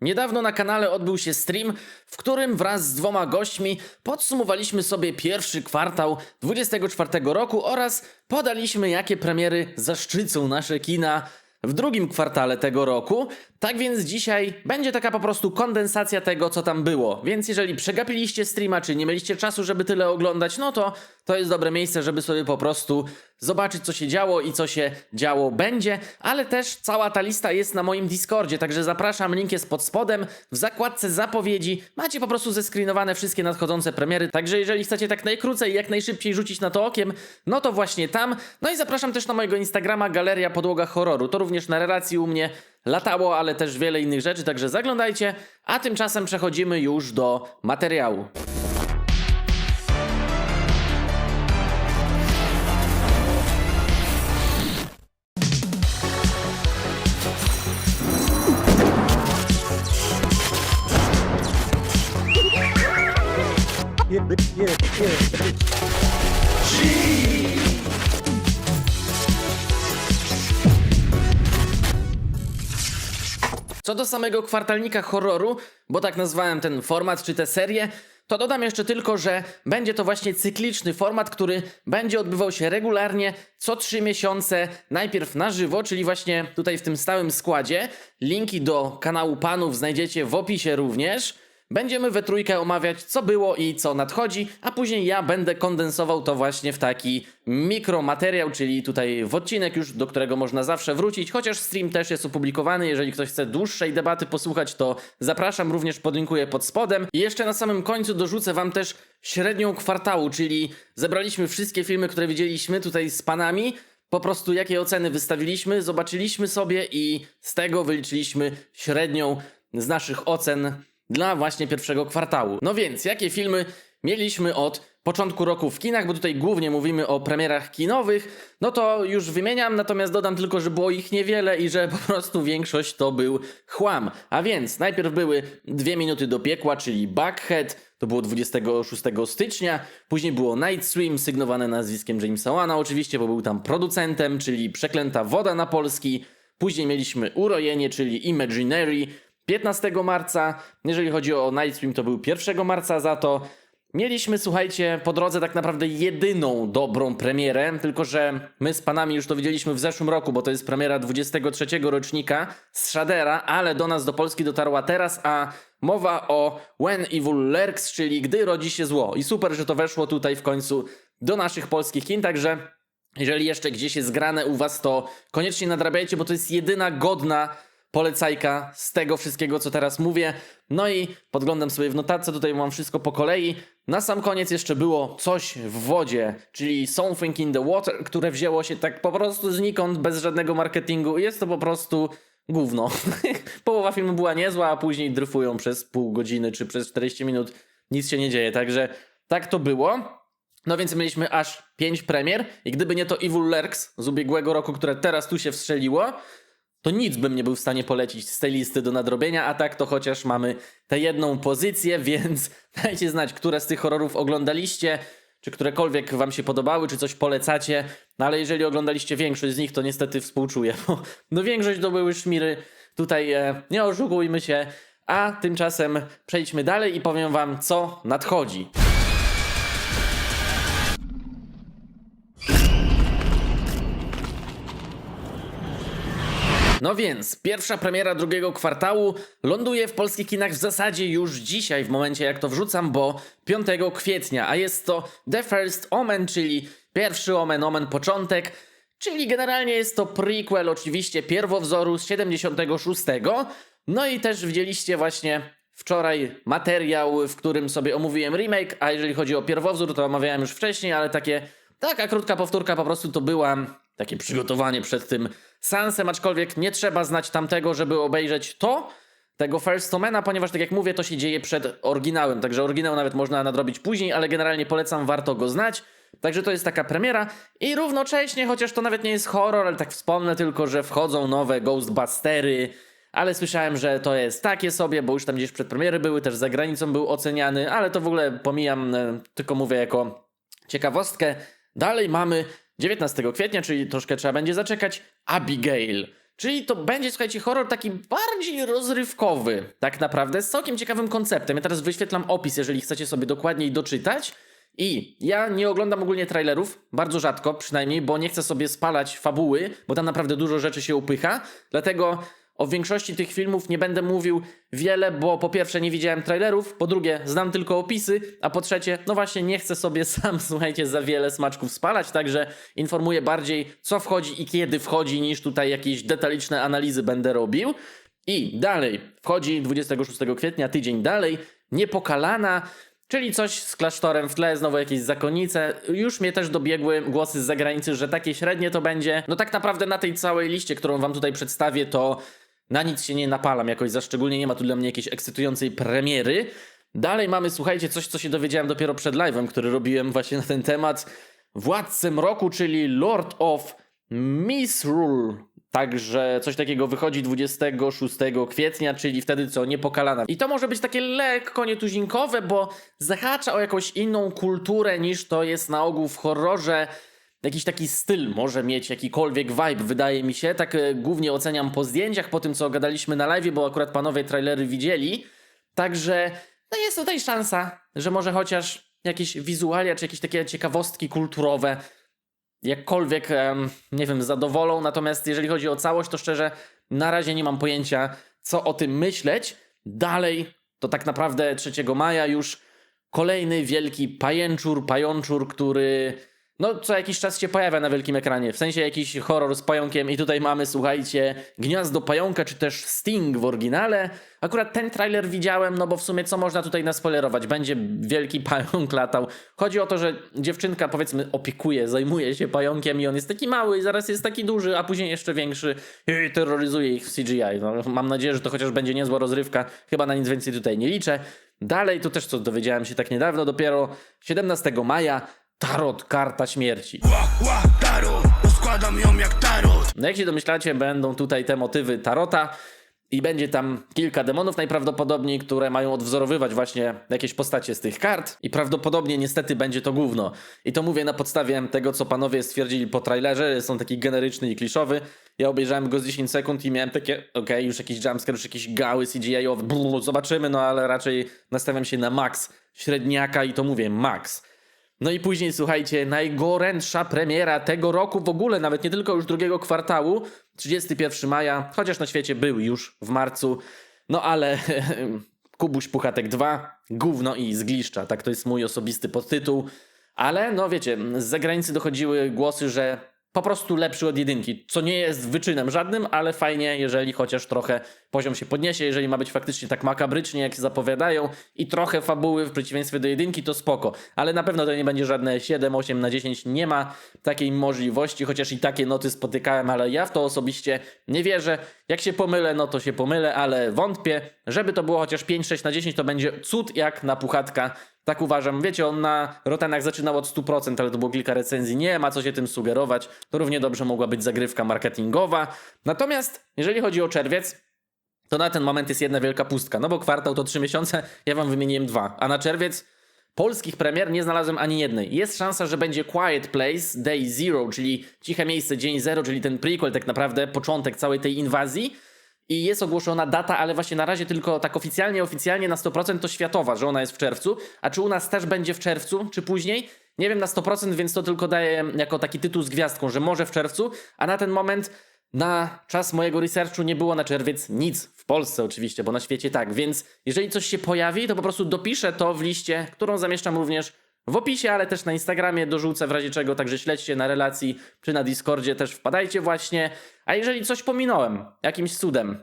Niedawno na kanale odbył się stream, w którym wraz z dwoma gośćmi podsumowaliśmy sobie pierwszy kwartał 24 roku oraz podaliśmy, jakie premiery zaszczycą nasze kina w drugim kwartale tego roku. Tak więc dzisiaj będzie taka po prostu kondensacja tego, co tam było. Więc jeżeli przegapiliście streama, czy nie mieliście czasu, żeby tyle oglądać, no to to jest dobre miejsce, żeby sobie po prostu zobaczyć, co się działo i co się działo będzie. Ale też cała ta lista jest na moim Discordzie, także zapraszam, link jest pod spodem. W zakładce zapowiedzi macie po prostu zeskrinowane wszystkie nadchodzące premiery. Także jeżeli chcecie tak najkrócej jak najszybciej rzucić na to okiem, no to właśnie tam. No i zapraszam też na mojego Instagrama Galeria Podłoga Horroru. To również na relacji u mnie latało, ale też wiele innych rzeczy, także zaglądajcie. A tymczasem przechodzimy już do materiału. Co do samego kwartalnika horroru, bo tak nazwałem ten format czy tę serię, to dodam jeszcze tylko, że będzie to właśnie cykliczny format, który będzie odbywał się regularnie co trzy miesiące, najpierw na żywo, czyli właśnie tutaj w tym stałym składzie. Linki do kanału panów znajdziecie w opisie również. Będziemy we trójkę omawiać, co było i co nadchodzi, a później ja będę kondensował to właśnie w taki mikromateriał, czyli tutaj w odcinek już, do którego można zawsze wrócić, chociaż stream też jest opublikowany, jeżeli ktoś chce dłuższej debaty posłuchać, to zapraszam, również podlinkuję pod spodem. I jeszcze na samym końcu dorzucę wam też średnią kwartału, czyli zebraliśmy wszystkie filmy, które widzieliśmy tutaj z panami, po prostu jakie oceny wystawiliśmy, zobaczyliśmy sobie i z tego wyliczyliśmy średnią z naszych ocen dla właśnie pierwszego kwartału. No więc, jakie filmy mieliśmy od początku roku w kinach, bo tutaj głównie mówimy o premierach kinowych, no to już wymieniam, natomiast dodam tylko, że było ich niewiele i że po prostu większość to był chłam. A więc najpierw były dwie minuty do piekła, czyli Buckhead, to było 26 stycznia, później było Night Swim, sygnowane nazwiskiem Jamesa Wana oczywiście, bo był tam producentem, czyli Przeklęta Woda na Polski, później mieliśmy Urojenie, czyli Imaginary, 15 marca. Jeżeli chodzi o Night Swim, to był 1 marca za to. Mieliśmy, słuchajcie, po drodze tak naprawdę jedyną dobrą premierę, tylko że my z panami już to widzieliśmy w zeszłym roku, bo to jest premiera 23 rocznika z Shadera, ale do nas do Polski dotarła teraz, a mowa o When Evil Lurks, czyli Gdy rodzi się zło. I super, że to weszło tutaj w końcu do naszych polskich kin, także jeżeli jeszcze gdzieś jest grane u was, to koniecznie nadrabiajcie, bo to jest jedyna godna polecajka z tego wszystkiego, co teraz mówię. No i podglądam sobie w notatce, tutaj mam wszystko po kolei. Na sam koniec jeszcze było coś w wodzie, czyli Something in the Water, które wzięło się tak po prostu znikąd, bez żadnego marketingu. Jest to po prostu gówno. Połowa filmu była niezła, a później dryfują przez pół godziny czy przez 40 minut. Nic się nie dzieje, także tak to było. No więc mieliśmy aż 5 premier i gdyby nie to Evil Lurks z ubiegłego roku, które teraz tu się wstrzeliło, to nic bym nie był w stanie polecić z tej listy do nadrobienia, a tak to chociaż mamy tę jedną pozycję, więc dajcie znać, które z tych horrorów oglądaliście, czy którekolwiek wam się podobały, czy coś polecacie, no ale jeżeli oglądaliście większość z nich, to niestety współczuję, bo no większość to były szmiry, tutaj e, nie oszukujmy się, a tymczasem przejdźmy dalej i powiem wam, co nadchodzi. No więc, pierwsza premiera drugiego kwartału ląduje w polskich kinach w zasadzie już dzisiaj, w momencie jak to wrzucam, bo 5 kwietnia, a jest to The First Omen, czyli pierwszy Omen, Omen początek, czyli generalnie jest to prequel oczywiście pierwowzoru z 76. No i też widzieliście właśnie wczoraj materiał, w którym sobie omówiłem remake, a jeżeli chodzi o pierwowzór, to omawiałem już wcześniej, ale takie taka krótka powtórka po prostu to była takie przygotowanie przed tym seansem, aczkolwiek nie trzeba znać tamtego, żeby obejrzeć to, tego First Omena, ponieważ tak jak mówię, to się dzieje przed oryginałem, także oryginał nawet można nadrobić później, ale generalnie polecam, warto go znać. Także to jest taka premiera i równocześnie, chociaż to nawet nie jest horror, ale tak wspomnę tylko, że wchodzą nowe Ghostbustery, ale słyszałem, że to jest takie sobie, bo już tam gdzieś przedpremiery były, też za granicą był oceniany, ale to w ogóle pomijam, e, tylko mówię jako ciekawostkę. Dalej mamy 19 kwietnia, czyli troszkę trzeba będzie zaczekać, Abigail, Czyli to będzie, słuchajcie, horror taki bardziej rozrywkowy, tak naprawdę, z całkiem ciekawym konceptem. Ja teraz wyświetlam opis, jeżeli chcecie sobie dokładniej doczytać. I ja nie oglądam ogólnie trailerów, bardzo rzadko przynajmniej, bo nie chcę sobie spalać fabuły, bo tam naprawdę dużo rzeczy się upycha. Dlatego o większości tych filmów nie będę mówił wiele, bo po pierwsze nie widziałem trailerów, po drugie znam tylko opisy, a po trzecie, no właśnie nie chcę sobie sam, słuchajcie, za wiele smaczków spalać, także informuję bardziej co wchodzi i kiedy wchodzi, niż tutaj jakieś detaliczne analizy będę robił. I dalej, wchodzi 26 kwietnia, tydzień dalej, Niepokalana, czyli coś z klasztorem w tle, znowu jakieś zakonnice. Już mnie też dobiegły głosy z zagranicy, że takie średnie to będzie. No tak naprawdę na tej całej liście, którą wam tutaj przedstawię, to na nic się nie napalam jakoś za szczególnie, nie ma tu dla mnie jakiejś ekscytującej premiery. Dalej mamy, słuchajcie, coś, co się dowiedziałem dopiero przed live'em, który robiłem właśnie na ten temat. Władcem roku, czyli Lord of Misrule. Także coś takiego wychodzi 26 kwietnia, czyli wtedy co niepokalana. I to może być takie lekko nietuzinkowe, bo zahacza o jakąś inną kulturę niż to jest na ogół w horrorze. Jakiś taki styl może mieć jakikolwiek vibe, wydaje mi się. Tak e, głównie oceniam po zdjęciach, po tym co gadaliśmy na live, bo akurat panowie trailery widzieli. Także no jest tutaj szansa, że może chociaż jakieś wizualia, czy jakieś takie ciekawostki kulturowe jakkolwiek, nie wiem, zadowolą. Natomiast jeżeli chodzi o całość, to szczerze na razie nie mam pojęcia, co o tym myśleć. Dalej, to tak naprawdę 3 maja już kolejny wielki pajęczur, pajączur, który no co jakiś czas się pojawia na wielkim ekranie. W sensie jakiś horror z pająkiem i tutaj mamy, słuchajcie, Gniazdo Pająka, czy też Sting w oryginale. Akurat ten trailer widziałem, no bo w sumie co można tutaj naspoilerować? Będzie wielki pająk latał. Chodzi o to, że dziewczynka powiedzmy opiekuje, zajmuje się pająkiem i on jest taki mały i zaraz jest taki duży, a później jeszcze większy i terroryzuje ich w CGI. No, mam nadzieję, że to chociaż będzie niezła rozrywka. Chyba na nic więcej tutaj nie liczę. Dalej, to też co dowiedziałem się tak niedawno, dopiero 17 maja Tarot, karta śmierci. Ła, ła, tarot, rozkładam ją jak tarot No jak się domyślacie, będą tutaj te motywy tarota i będzie tam kilka demonów najprawdopodobniej, które mają odwzorowywać właśnie jakieś postacie z tych kart i prawdopodobnie niestety będzie to gówno. I to mówię na podstawie tego, co panowie stwierdzili po trailerze, są taki generyczny i kliszowy. Ja obejrzałem go z 10 sekund i miałem takie, okej, już jakiś jumpscare, już jakieś gały CGI-owe, brrr, zobaczymy, no ale raczej nastawiam się na max średniaka i to mówię max. No i później, słuchajcie, najgorętsza premiera tego roku w ogóle, nawet nie tylko już drugiego kwartału, 31 maja, chociaż na świecie był już w marcu, no ale Kubuś Puchatek 2, gówno i zgliszcza, tak to jest mój osobisty podtytuł, ale no wiecie, z zagranicy dochodziły głosy, że po prostu lepszy od jedynki, co nie jest wyczynem żadnym, ale fajnie, jeżeli chociaż trochę poziom się podniesie, jeżeli ma być faktycznie tak makabrycznie, jak zapowiadają i trochę fabuły w przeciwieństwie do jedynki, to spoko. Ale na pewno to nie będzie żadne 7, 8 na 10, nie ma takiej możliwości, chociaż i takie noty spotykałem, ale ja w to osobiście nie wierzę. Jak się pomylę, no to się pomylę, ale wątpię. Żeby to było chociaż 5, 6 na 10, to będzie cud jak na puchatka. Tak uważam. Wiecie, on na Rotanach zaczynał od 100%, ale to było kilka recenzji. Nie ma co się tym sugerować. To równie dobrze mogła być zagrywka marketingowa. Natomiast jeżeli chodzi o czerwiec, to na ten moment jest jedna wielka pustka. No bo kwartał to 3 miesiące, ja wam wymieniłem dwa. A na czerwiec polskich premier nie znalazłem ani jednej. Jest szansa, że będzie Quiet Place Day Zero, czyli Ciche Miejsce Dzień Zero, czyli ten prequel, tak naprawdę początek całej tej inwazji. I jest ogłoszona data, ale właśnie na razie tylko tak oficjalnie, oficjalnie na 100% to światowa, że ona jest w czerwcu. A czy u nas też będzie w czerwcu, czy później? Nie wiem na 100%, więc to tylko daję jako taki tytuł z gwiazdką, że może w czerwcu, a na ten moment na czas mojego researchu nie było na czerwiec nic. W Polsce oczywiście, bo na świecie tak. Więc jeżeli coś się pojawi, to po prostu dopiszę to w liście, którą zamieszczam również w opisie, ale też na Instagramie dorzucę w razie czego, także śledźcie na relacji czy na Discordzie też wpadajcie właśnie. A jeżeli coś pominąłem, jakimś cudem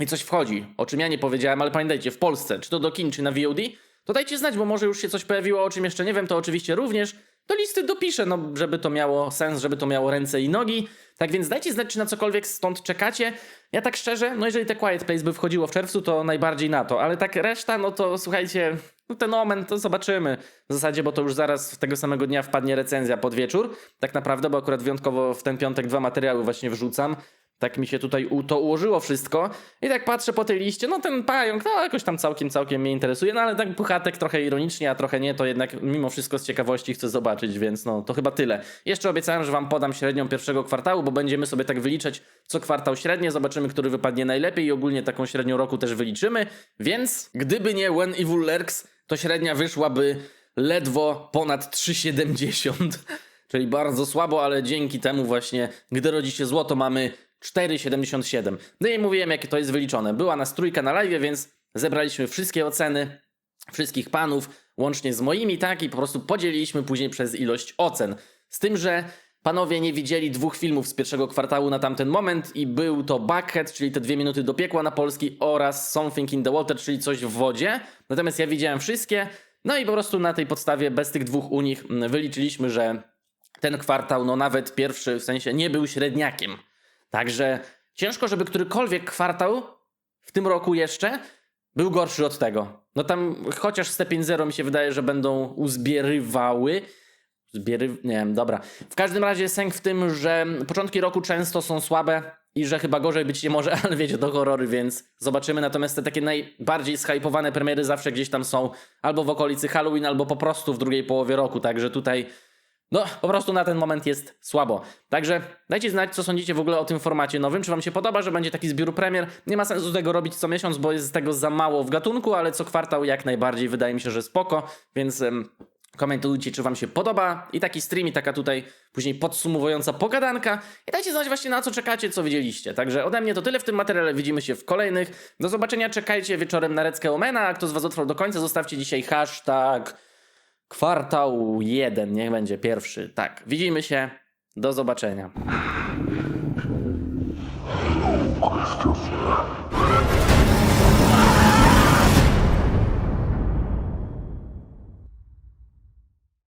i coś wchodzi, o czym ja nie powiedziałem, ale pamiętajcie, w Polsce, czy to do kin, czy na VOD, to dajcie znać, bo może już się coś pojawiło, o czym jeszcze nie wiem, to oczywiście również do listy dopiszę, no żeby to miało sens, żeby to miało ręce i nogi. Tak więc dajcie znać, czy na cokolwiek stąd czekacie. Ja tak szczerze, no jeżeli te Quiet Place by wchodziło w czerwcu, to najbardziej na to, ale tak reszta, no to słuchajcie, no ten moment to zobaczymy. W zasadzie, bo to już zaraz tego samego dnia wpadnie recenzja pod wieczór, tak naprawdę, bo akurat wyjątkowo w ten piątek dwa materiały właśnie wrzucam. Tak mi się tutaj to ułożyło wszystko. I tak patrzę po tej liście, no ten pająk, no jakoś tam całkiem, całkiem mnie interesuje, no ale tak puchatek trochę ironicznie, a trochę nie, to jednak mimo wszystko z ciekawości chcę zobaczyć, więc no to chyba tyle. Jeszcze obiecałem, że wam podam średnią pierwszego kwartału, bo będziemy sobie tak wyliczać co kwartał średnie, zobaczymy, który wypadnie najlepiej i ogólnie taką średnią roku też wyliczymy, więc gdyby nie When Evil Lurks, to średnia wyszłaby ledwo ponad 3,70. Czyli bardzo słabo, ale dzięki temu właśnie, gdy rodzi się złoto, mamy 4,77. No i mówiłem, jakie to jest wyliczone. Była nas trójka na live, więc zebraliśmy wszystkie oceny wszystkich panów, łącznie z moimi, tak? I po prostu podzieliliśmy później przez ilość ocen. Z tym, że panowie nie widzieli dwóch filmów z pierwszego kwartału na tamten moment i był to Bucket, czyli te dwie minuty do piekła na polski oraz Something in the Water, czyli coś w wodzie. Natomiast ja widziałem wszystkie, no i po prostu na tej podstawie bez tych dwóch u nich mm, wyliczyliśmy, że ten kwartał, no nawet pierwszy w sensie nie był średniakiem. Także ciężko, żeby którykolwiek kwartał w tym roku jeszcze był gorszy od tego. No tam chociaż Step 0 mi się wydaje, że będą uzbierywały. Zbiery... Nie wiem, dobra. W każdym razie sęk w tym, że początki roku często są słabe i że chyba gorzej być nie może, ale wiecie, to horrory, więc zobaczymy. Natomiast te takie najbardziej shypowane premiery zawsze gdzieś tam są albo w okolicy Halloween, albo po prostu w drugiej połowie roku. Także tutaj no, po prostu na ten moment jest słabo. Także dajcie znać, co sądzicie w ogóle o tym formacie nowym. Czy Wam się podoba, że będzie taki zbiór premier? Nie ma sensu tego robić co miesiąc, bo jest tego za mało w gatunku, ale co kwartał jak najbardziej wydaje mi się, że spoko. Więc komentujcie, czy Wam się podoba. I taki stream, i taka tutaj później podsumowująca pogadanka. I dajcie znać właśnie na co czekacie, co widzieliście. Także ode mnie to tyle w tym materiale. Widzimy się w kolejnych. Do zobaczenia. Czekajcie wieczorem na Reckę Omena. A kto z Was dotrwał do końca, zostawcie dzisiaj hashtag kwartał jeden. Niech będzie pierwszy. Tak. Widzimy się. Do zobaczenia.